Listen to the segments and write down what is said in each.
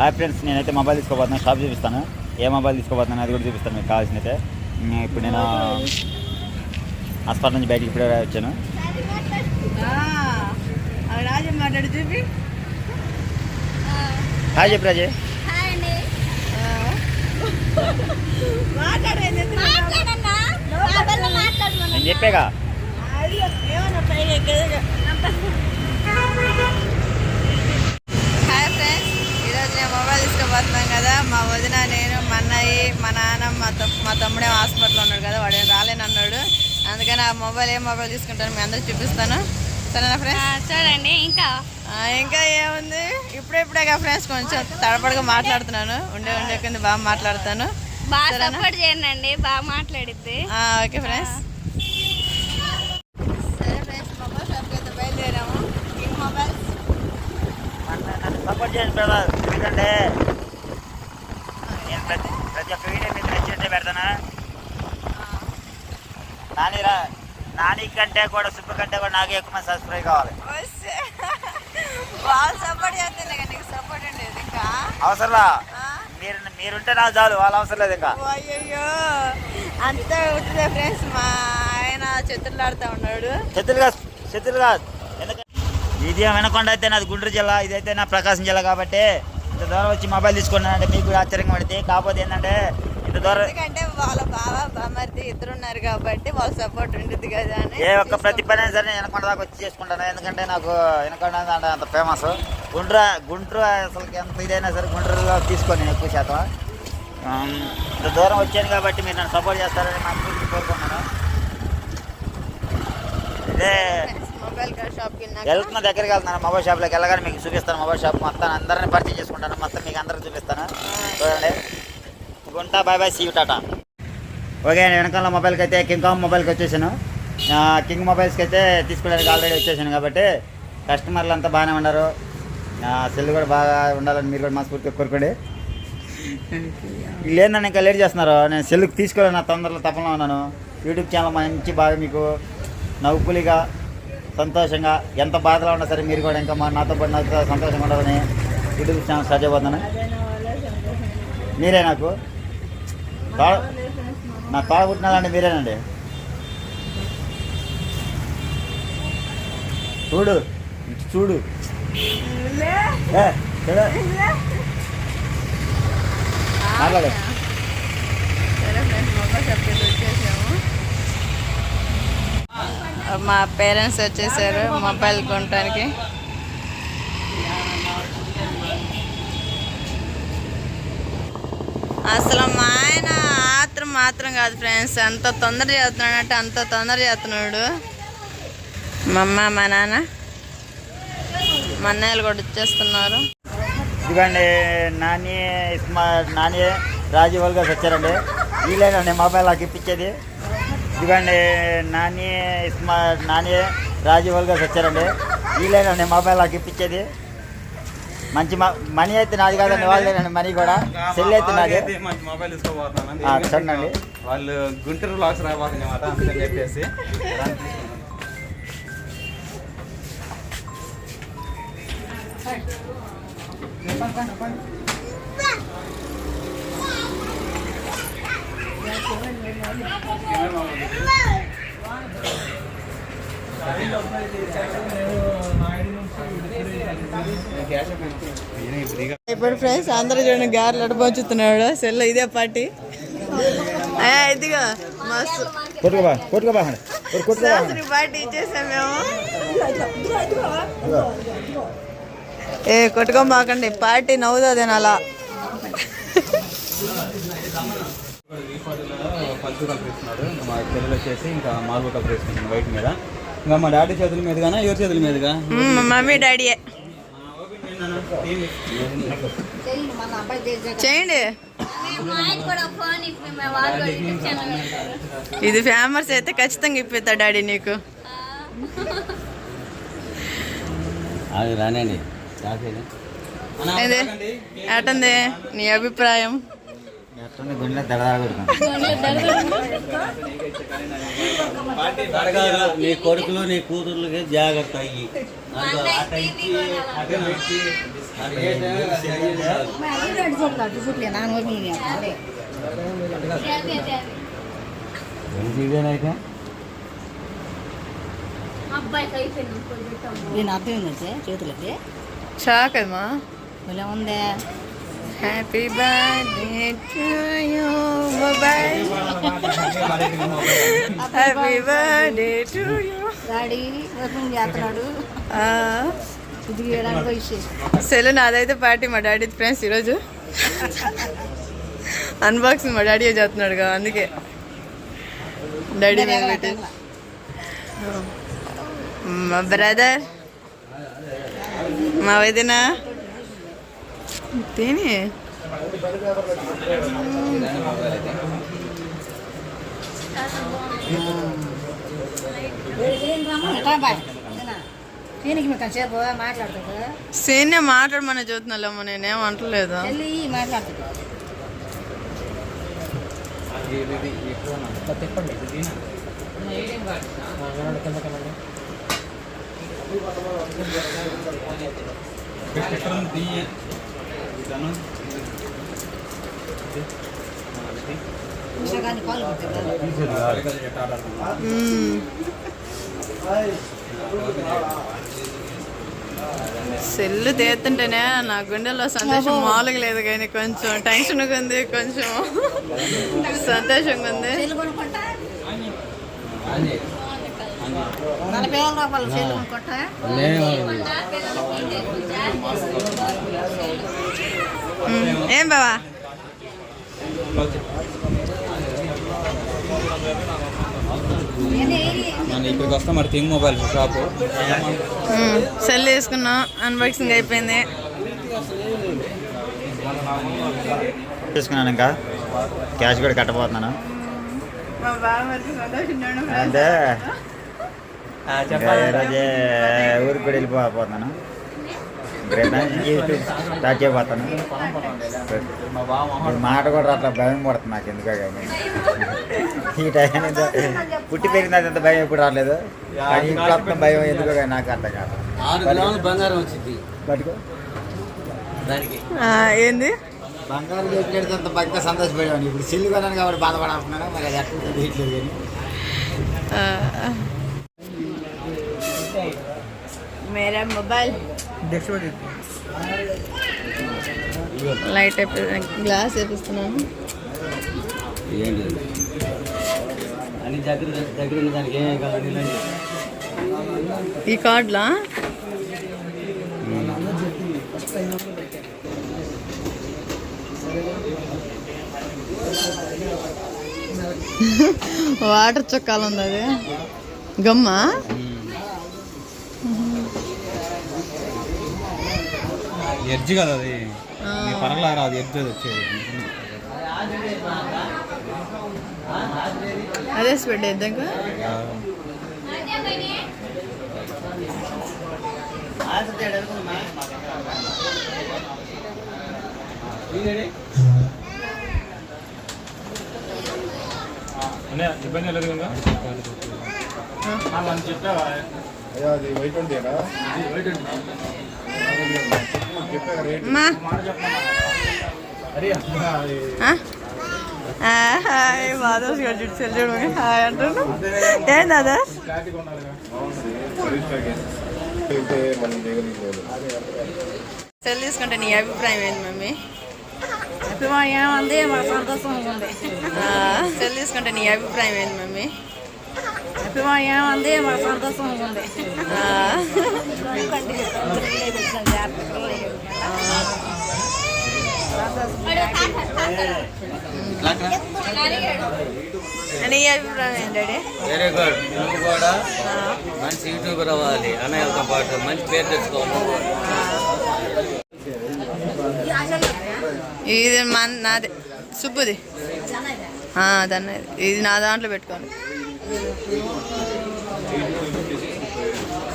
Hi friends నేనైతే mobile తీసుకోబోతున్నాను shop చూపిస్తాను. ఏ మొబైల్ తీసుకోబోతున్నాను అది కూడా చూపిస్తాను మీకు కావాల్సినైతే. ఇప్పుడు నేను హాస్పిటల్ నుంచి బయటికి ఇప్పుడే వచ్చాను. హాయ్ చెప్పు రాజే. నేను చెప్పాగా ఏమన్నా పైగా ఎక్కడో హాయ్ ఫ్రెండ్స్ ఈరోజు నేను తీసుకోబోతున్నాం కదా. మా వదిన నేను మా అన్నయ్య మా నాన్న మా తమ్ మా తమ్ముడే హాస్పిటల్లో ఉన్నాడు కదా. వాడు ఏం రాలేను అన్నాడు. అందుకని ఆ మొబైల్ ఏ మొబైల్ తీసుకుంటాను మీ అందరికి చూపిస్తాను. సరేనా ఫ్రెండ్స్ చూడండి ఇంకా? ఇంకా ఏముంది? ఇప్పుడెప్పుడేగా ఫ్రెండ్స్ కొంచెం తడపడగా మాట్లాడుతున్నాను. ఉండే ఉండే కింద బాగా మాట్లాడతాను. బాగా? సపోర్ట్ చేయండి బాగా మాట్లాడిద్ది. ఆ, ఓకే ఫ్రెండ్స్ సరే ఫ్రెండ్స్ మొబైల్ షాప్కి అయితే బయలుదేరాము. మొబైల్స్ సపోర్ట్ చేయండి ఎందుకంటే ప్రతి ప్రతి ఒక్క వీడియో మీకు నచ్చినట్టే పెడతాను? నాని రా నాని కంటే కూడా సూపర్ కంటే కూడా నాకే ఎక్కువ మంది సబ్స్క్రైబ్ కావాలి. అవసరంలా? మీరు మీరుంటే నాకు చాలు వాళ్ళ అవసరం లేదు ఇంకా. అయ్యయ్యో. అంతా ఉంటుంది ఫ్రెండ్స్ మా ఆయన చెత్తులాడుతూ ఉన్నాడు. కాదు శత్రులు కాదు ఎందుకంటే ఇది వినకొండ అయితే నాది గుంటూరు జిల్లా ఇదైతే నా ప్రకాశం జిల్లా కాబట్టి ఇంత దూరం వచ్చి మొబైల్ తీసుకున్నానంటే మీకు కూడా ఆశ్చర్యంగా పడితే కాకపోతే ఏంటంటే ఇంత దూరం ఎందుకంటే వాళ్ళ బావ బామర్ది ఇద్దరు ఉన్నారు కాబట్టి వాళ్ళ సపోర్ట్ ఉంటుంది కదా అని ఏ ఒక్క ప్రతి పని అయినా సరే నేను వెనకొండ దాకా వచ్చి చేసుకుంటాను. ఎందుకంటే నాకు వెనకొండ అంటే అంత ఫేమస్ గుంటూరు గుంటూరు అసలు ఎంత ఇదైనా సరే గుంటూరులో తీసుకొని నేను ఎక్కువ శాతం. ఇంత దూరం వచ్చాను కాబట్టి మీరు నన్ను సపోర్ట్ చేస్తారని మనస్ఫూర్తిగా కోరుకుంటున్నాను. ఇదే వెళ్తున్న దగ్గరికి వెళ్తున్నాను. మొబైల్ షాప్లోకి వెళ్ళగానే మీకు చూపిస్తాను. మొబైల్ షాప్ మొత్తం అందరిని పరిచయం చేసుకుంటాను. మొత్తం మీకు అందరికి చూపిస్తాను. చూడండి. గుంటా bye bye see tata okay వెనకాల మొబైల్కి అయితే కింగ్ కామ్ మొబైల్కి వచ్చేసాను. కింగ్ మొబైల్స్కి అయితే తీసుకోవడానికి ఆల్రెడీ వచ్చేసాను కాబట్టి కస్టమర్లు అంతా బాగానే ఉన్నారు. సెల్ కూడా బాగా ఉండాలని మీరు కూడా మనస్ఫూర్తిగా కోరుకోండి. వీళ్ళు ఇంకా లేట్ చేస్తున్నారు? నేను సెల్కి తీసుకోలేను నా తొందరలో తప్పలో ఉన్నాను. యూట్యూబ్ ఛానల్ మంచి బాగా మీకు నవ్వుపులిగా సంతోషంగా ఎంత బాధలో ఉన్నా సరే మీరు కూడా ఇంకా మా నాతో పాటు నాతో సంతోషంగా ఉండాలని యూట్యూబ్ ఛానల్ స్టార్ట్ చేయబోతున్నాను మీరే నాకు? తోడ నా తోడ పుట్టినాలంటే మీరేనండి. చూడు చూడు. మాట్లాడు సరే ఫ్రెండ్స్ మొబైల్ షాప్కి అయితే వచ్చేసాము మా పేరెంట్స్ వచ్చేసారు మొబైల్ కొనడానికి అసలు మా ఆయన ఆత్రం మాత్రం కాదు ఫ్రెండ్స్. అంత తొందర చేస్తున్నాడు అంటే అంత తొందర చేస్తున్నాడు. మా అమ్మ మా నాన్న మా అన్నయ్యలు కూడా వచ్చేస్తున్నారు. ఇదిగోండి నాని ఇస్మా నాని రాజీవాల్ గారు వచ్చారండి. వీళ్ళేనండి మొబైల్ నాకు ఇప్పించేది. ఇదిగోండి నాని ఇస్మా నాని రాజీవాల్ గారు వచ్చారండి. వీళ్ళేనండి మొబైల్ నాకు ఇప్పించేది. మంచి మ- మనీ అయితే నాది కాదండి వాళ్ళేనండి మనీ కూడా. సెల్ అయితే నాది. మంచి మొబైల్ తీసుకోబోతున్నాను చూడండి. వాళ్ళు గుంటూరు బ్లాగ్స్ రాబోతుంది అనమాట అందుకని చెప్పేసి. దాన్ని ఇప్పుడు ఫ్రెండ్స్ అందరూ చూడండి గారెలు అడపోచుతున్నాడు సెల్ ఇదే పార్టీ. ఇదిగో మస్తు. పార్టీ ఇచ్చేసాం మేము. ఏ కొట్టుకోమాకండి పార్టీ నవ్వుతుంది అలా. పల్సు కలర్ ఇస్తున్నాడు మా చెల్లెలు వచ్చేసి ఇంకా మార్బుల్ కలర్ వేసుకుంటున్నాను వైట్ మీద. ఇంకా మా డాడీ చేతుల మీదుగానా ఎవరి చేతుల మీదుగా? మమ్మీ డాడీయే చేయండి ఇది ఫేమస్ అయితే ఖచ్చితంగా ఇప్పిస్తా డాడీ నీకు. అది రానండి ఏది? ఏటంది? నీ అభిప్రాయం. నీ కొడుకులు నీ కూతుర్లకి జాగ్రత్త అయ్యి. ఇదేనైతే నేను అర్థమైందంటే చేతులకి. షాక్ అమ్మా ఇలా ఉందే. Happy birthday to you mobile happy birthday to you daddy చేస్తున్నాడు ఇది గీయడానికి ఇచ్చేసి సెల్ నాదైతే పార్టీ మా డాడీ ఫ్రెండ్స్ ఈరోజు. అన్బాక్సింగ్ మా డాడీ చేస్తున్నాడుగా అందుకే. డాడీ మీద పెట్టి మా బ్రదర్ మా వదిన. తిని? ఎట్లా మాట్లాడమని చూస్తున్నాలేమో నేనేం అంటలేదు? మాట్లాడుతుంది సెల్లు తీస్తుంటేనే నా గుండెల్లో సంతోషం మామూలుగా లేదు కానీ కొంచెం టెన్షన్గా ఉంది కొంచెం సంతోషంగా ఉంది. రూపాయలు. ఏం బావా మన ఇక్కడికి వస్తాం మరి థింగ్ మొబైల్ షాపు. సెల్ తీసుకున్నాం అన్బాక్సింగ్ అయిపోయింది. తీసుకున్నాను ఇంకా. క్యాష్ కూడా కట్టబోతున్నాను. అంటే ఊరికి కూడా వెళ్ళిపోతున్నాను స్టార్ట్ చేయబోతాను ఈ మాట కూడా అట్లా భయం పడుతుంది నాకు ఎందుకో కానీ ఈ టైం ఎంత పుట్టి పెరిగిన అంత భయం ఎప్పుడు రాలేదు కానీ ఇంట్లో మొత్తం భయం ఎందుకో కానీ నాకు అర్థం కాదు ఆరు గ్రాములు బంగారం వచ్చింది పట్టుకో దానికి ఏంది బంగారు చెప్పినట్టు అంత బాగా సంతోషపడేవాడిని ఇప్పుడు సిల్లు కొన్నాను కాబట్టి బాధపడుతున్నాను మరి అది ఎట్లా తీయట్లేదు కానీ ఆ. मेरा मोबाइल లైట్ గ్లాస్ వేపిస్తున్నాను. ఈ కార్డ్లా? వాటర్ చొక్కాలు ఉంది అది. గమ్మా? ఎడ్జ్ కదా అది. పరగలా రాదు ఎడ్జ్ అది వచ్చేది. అదే స్పెడ్ ఇద్దాక ఇబ్బంది లేదు కదా? మా. హాయ్ మాధవ్ గారు చూడు సెల్ చూడు హాయ్ అంటాను ఏం దాదా? సెల్ తీసుకుంటే నీ అభిప్రాయం ఏంటి మమ్మీ? అభిమానం ఏమంది? మా సంతోషంగా ఉంది. సెల్ తీసుకుంటే నీ అభిప్రాయం ఏంటి మమ్మీ? ఏమంది మా సంతోషంగా ఉంది. నీ అభిప్రాయం ఏంటండి? వెరీ గుడ్ నువ్వు కూడా మంచి యూట్యూబర్ అవ్వాలి అన్నయ్యలతో పాటు మంచి పేరు తెచ్చుకోవాలి. ఇది మన నాదే సుబ్బుది. దాన్ని ఇది నా దాంట్లో పెట్టుకోండి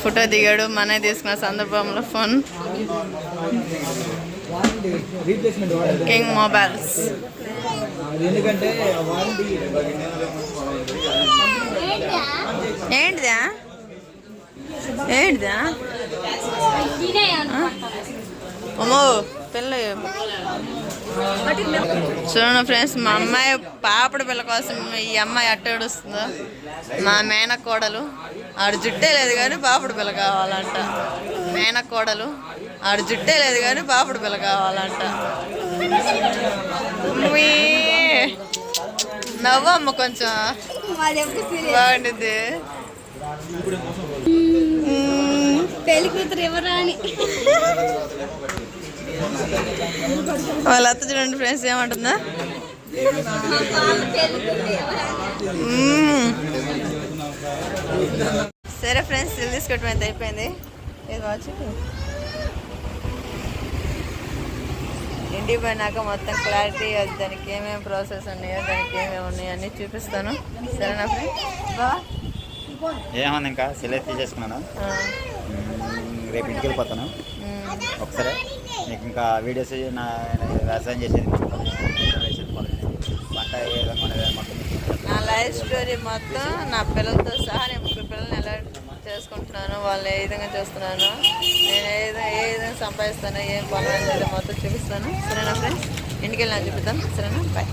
ఫోటో దిగాడు మన తీసుకున్న సందర్భంలో ఫోన్. కింగ్ మొబైల్స్ ఎందుకంటే ఏంటిదా? ఏంటిదా అమ్మో పిల్ల చూడండి ఫ్రెండ్స్ మా అమ్మాయి పాపడు పిల్ల కోసం ఈ అమ్మాయి అట్ట ఏడుస్తుందో. మా మేనకోడలు ఆడు జుట్టే లేదు కానీ పాపడు పిల్ల కావాలంట. మేనకోడలు ఆడు జుట్టే లేదు కానీ పాపడు పిల్ల కావాలంట. నవ్వమ్మ కొంచెం. బాగుంటుంది. పెళ్ళి కూతురు ఎవరా అని వాళ్ళ అత్త చూడండి ఫ్రెండ్స్ ఏమంటుందా. సరే ఫ్రెండ్స్ ఇల్లు తీసుకోవటం అయితే అయిపోయింది. ఇది వాచ్ ఇంటికి పోయినాక మొత్తం క్లారిటీ అది దానికి ఏమేమి ప్రాసెస్ ఉన్నాయో దానికి ఏమేమి ఉన్నాయో అన్నీ చూపిస్తాను. సరేనా ఫ్రెండ్ ఏమన్నా ఇంకా? సెలెక్ట్ మ్మ్, రేపు ఇంటికి వెళ్ళిపోతాను. ఒకసారి నీకు ఇంకా వీడియోస్ నా వ్యవసాయం చేసేది పంట ఏ విధంగా నా లైఫ్ స్టోరీ మొత్తం నా పిల్లలతో సహా నేను ముగ్గురు పిల్లల్ని ఎలా చేసుకుంటున్నాను వాళ్ళని ఏ విధంగా చేస్తున్నాను నేను ఏ విధంగా ఏ విధంగా సంపాదిస్తాను ఏం పొలం మొత్తం చూపిస్తాను. సరేనా ఫ్రెండ్స్ ఇంటికి వెళ్ళి చూపిస్తాను సరేనా? బాయ్